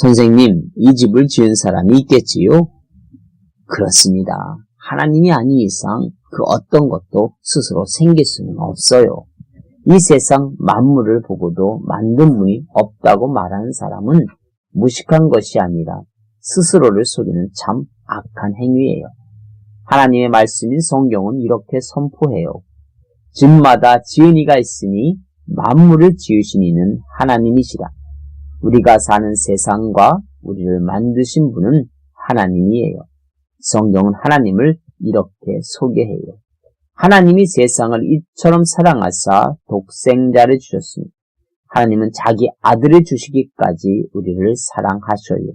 선생님, 이 집을 지은 사람이 있겠지요? 그렇습니다. 하나님이 아닌 이상 그 어떤 것도 스스로 생길 수는 없어요. 이 세상 만물을 보고도 만든 분이 없다고 말하는 사람은 무식한 것이 아니라 스스로를 속이는 참 악한 행위예요. 하나님의 말씀인 성경은 이렇게 선포해요. 집마다 지은 이가 있으니 만물을 지으신 이는 하나님이시라. 우리가 사는 세상과 우리를 만드신 분은 하나님이에요. 성경은 하나님을 이렇게 소개해요. 하나님이 세상을 이처럼 사랑하사 독생자를 주셨습니다. 하나님은 자기 아들을 주시기까지 우리를 사랑하셔요.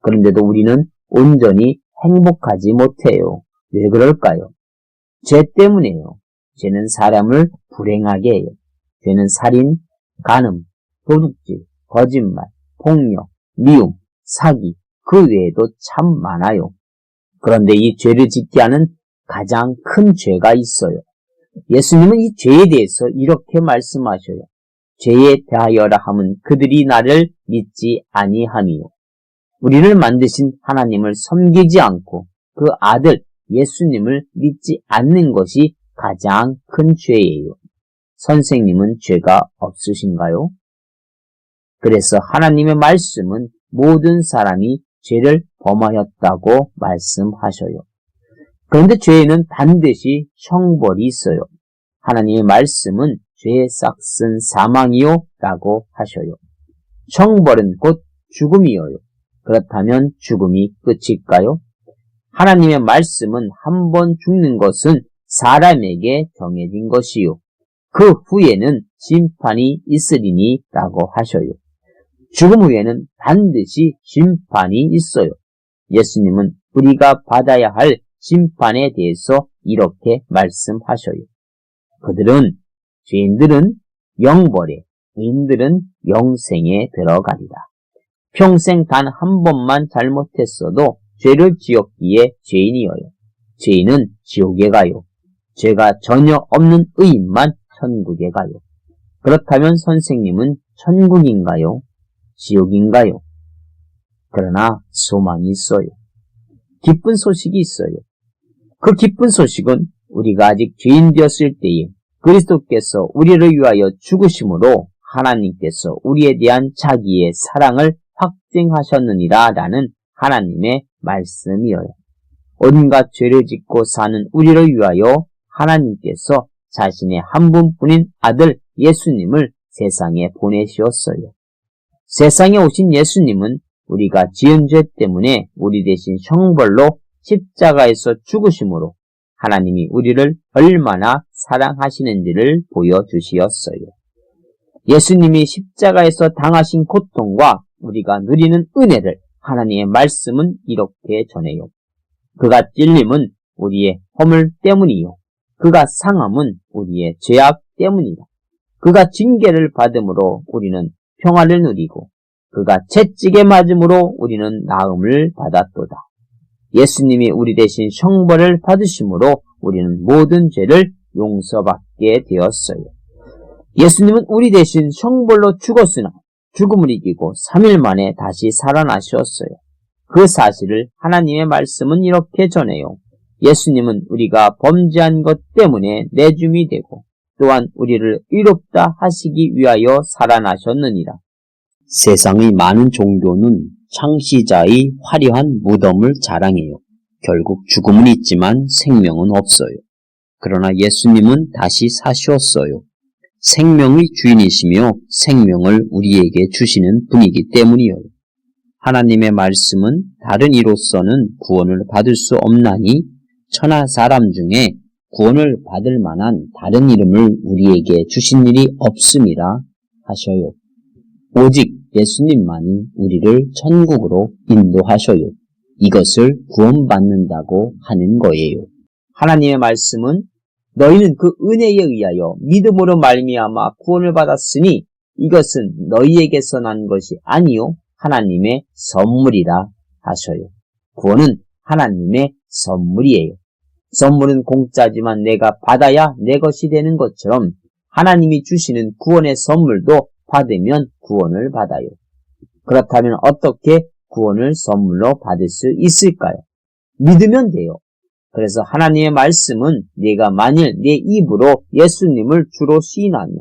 그런데도 우리는 온전히 행복하지 못해요. 왜 그럴까요? 죄 때문이에요. 죄는 사람을 불행하게 해요. 죄는 살인, 간음, 도둑질, 거짓말, 폭력, 미움, 사기, 그 외에도 참 많아요. 그런데 이 죄를 짓게 하는 가장 큰 죄가 있어요. 예수님은 이 죄에 대해서 이렇게 말씀하셔요. 죄에 대하여라 함은 그들이 나를 믿지 아니함이요. 우리를 만드신 하나님을 섬기지 않고 그 아들 예수님을 믿지 않는 것이 가장 큰 죄예요. 선생님은 죄가 없으신가요? 그래서 하나님의 말씀은 모든 사람이 죄를 범하였다고 말씀하셔요. 그런데 죄에는 반드시 형벌이 있어요. 하나님의 말씀은 죄의 싹슨 사망이요 라고 하셔요. 형벌은 곧 죽음이어요. 그렇다면 죽음이 끝일까요? 하나님의 말씀은 한 번 죽는 것은 사람에게 정해진 것이요. 그 후에는 심판이 있으리니 라고 하셔요. 죽음 후에는 반드시 심판이 있어요. 예수님은 우리가 받아야 할 심판에 대해서 이렇게 말씀하셔요. 그들은, 죄인들은 영벌에, 의인들은 영생에 들어가리라. 평생 단 한 번만 잘못했어도 죄를 지었기에 죄인이어요. 죄인은 지옥에 가요. 죄가 전혀 없는 의인만 천국에 가요. 그렇다면 선생님은 천국인가요? 지옥인가요? 그러나 소망이 있어요. 기쁜 소식이 있어요. 그 기쁜 소식은 우리가 아직 죄인 되었을 때에 그리스도께서 우리를 위하여 죽으심으로 하나님께서 우리에 대한 자기의 사랑을 확증하셨느니라 라는 하나님의 말씀이어요. 온갖 죄를 짓고 사는 우리를 위하여 하나님께서 자신의 한 분뿐인 아들 예수님을 세상에 보내시었어요. 세상에 오신 예수님은 우리가 지은 죄 때문에 우리 대신 형벌로 십자가에서 죽으심으로 하나님이 우리를 얼마나 사랑하시는지를 보여주시었어요. 예수님이 십자가에서 당하신 고통과 우리가 누리는 은혜를 하나님의 말씀은 이렇게 전해요. 그가 찔림은 우리의 허물 때문이요. 그가 상함은 우리의 죄악 때문이다. 그가 징계를 받음으로 우리는 평화를 누리고 그가 채찍에 맞음으로 우리는 나음을 받았도다. 예수님이 우리 대신 형벌을 받으심으로 우리는 모든 죄를 용서받게 되었어요. 예수님은 우리 대신 형벌로 죽었으나 죽음을 이기고 3일 만에 다시 살아나셨어요. 그 사실을 하나님의 말씀은 이렇게 전해요. 예수님은 우리가 범죄한 것 때문에 내줌이 되고 또한 우리를 의롭다 하시기 위하여 살아나셨느니라. 세상의 많은 종교는 창시자의 화려한 무덤을 자랑해요. 결국 죽음은 있지만 생명은 없어요. 그러나 예수님은 다시 사시었어요. 생명의 주인이시며 생명을 우리에게 주시는 분이기 때문이요. 하나님의 말씀은 다른 이로서는 구원을 받을 수 없나니 천하 사람 중에 구원을 받을 만한 다른 이름을 우리에게 주신 일이 없음이라 하셔요. 오직 예수님만이 우리를 천국으로 인도하셔요. 이것을 구원받는다고 하는 거예요. 하나님의 말씀은 너희는 그 은혜에 의하여 믿음으로 말미암아 구원을 받았으니 이것은 너희에게서 난 것이 아니요 하나님의 선물이라 하셔요. 구원은 하나님의 선물이에요. 선물은 공짜지만 내가 받아야 내 것이 되는 것처럼 하나님이 주시는 구원의 선물도 받으면 구원을 받아요. 그렇다면 어떻게 구원을 선물로 받을 수 있을까요? 믿으면 돼요. 그래서 하나님의 말씀은 네가 만일 내 입으로 예수님을 주로 시인하며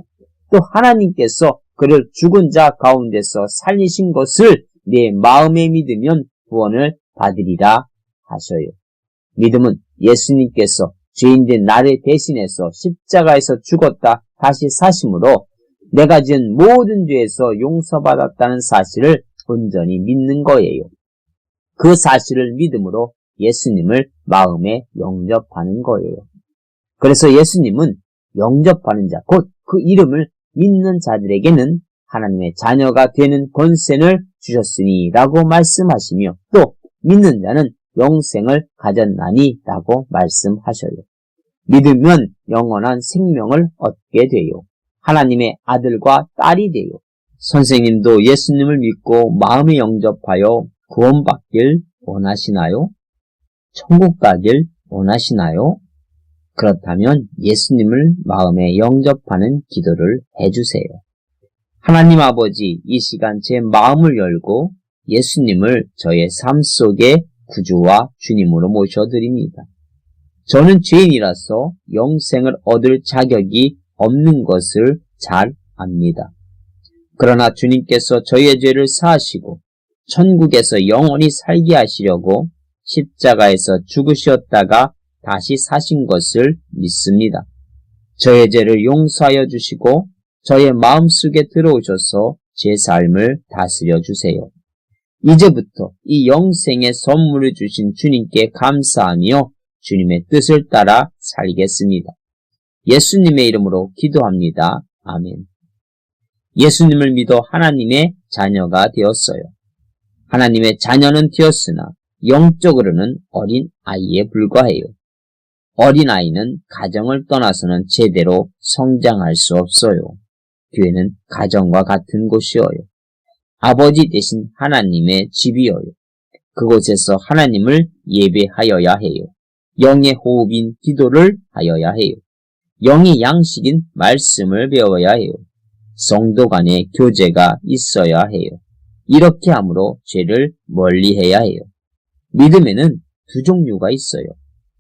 또 하나님께서 그를 죽은 자 가운데서 살리신 것을 내 마음에 믿으면 구원을 받으리라 하셔요. 믿음은 예수님께서 죄인 된 나를 대신해서 십자가에서 죽었다 다시 사심으로 내가 지은 모든 죄에서 용서받았다는 사실을 온전히 믿는 거예요. 그 사실을 믿음으로 예수님을 마음에 영접하는 거예요. 그래서 예수님은 영접하는 자, 곧 그 이름을 믿는 자들에게는 하나님의 자녀가 되는 권세를 주셨으니 라고 말씀하시며 또 믿는 자는 영생을 가졌나니 라고 말씀하셔요. 믿으면 영원한 생명을 얻게 돼요. 하나님의 아들과 딸이 돼요. 선생님도 예수님을 믿고 마음에 영접하여 구원받길 원하시나요? 천국 가길 원하시나요? 그렇다면 예수님을 마음에 영접하는 기도를 해주세요. 하나님 아버지, 이 시간 제 마음을 열고 예수님을 저의 삶 속에 구주와 주님으로 모셔드립니다. 저는 죄인이라서 영생을 얻을 자격이 없는 것을 잘 압니다. 그러나 주님께서 저의 죄를 사하시고 천국에서 영원히 살게 하시려고 십자가에서 죽으셨다가 다시 사신 것을 믿습니다. 저의 죄를 용서하여 주시고 저의 마음속에 들어오셔서 제 삶을 다스려 주세요. 이제부터 이 영생의 선물을 주신 주님께 감사하며 주님의 뜻을 따라 살겠습니다. 예수님의 이름으로 기도합니다. 아멘. 예수님을 믿어 하나님의 자녀가 되었어요. 하나님의 자녀는 되었으나 영적으로는 어린 아이에 불과해요. 어린 아이는 가정을 떠나서는 제대로 성장할 수 없어요. 교회는 가정과 같은 곳이어요. 아버지 대신 하나님의 집이어요. 그곳에서 하나님을 예배하여야 해요. 영의 호흡인 기도를 하여야 해요. 영의 양식인 말씀을 배워야 해요. 성도 간의 교제가 있어야 해요. 이렇게 함으로 죄를 멀리 해야 해요. 믿음에는 두 종류가 있어요.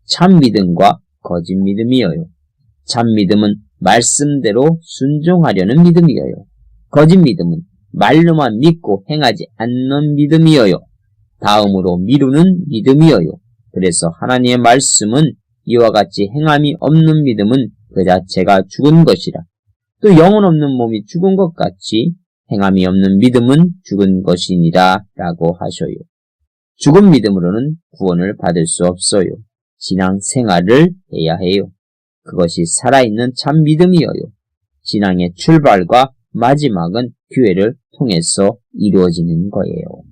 참 믿음과 거짓 믿음이어요. 참 믿음은 말씀대로 순종하려는 믿음이어요. 거짓 믿음은 말로만 믿고 행하지 않는 믿음이어요. 다음으로 미루는 믿음이어요. 그래서 하나님의 말씀은 이와 같이 행함이 없는 믿음은 그 자체가 죽은 것이라. 또 영혼 없는 몸이 죽은 것 같이 행함이 없는 믿음은 죽은 것이니라 라고 하셔요. 죽은 믿음으로는 구원을 받을 수 없어요. 신앙 생활을 해야 해요. 그것이 살아있는 참 믿음이어요. 신앙의 출발과 마지막은 교회를 통해서 이루어지는 거예요.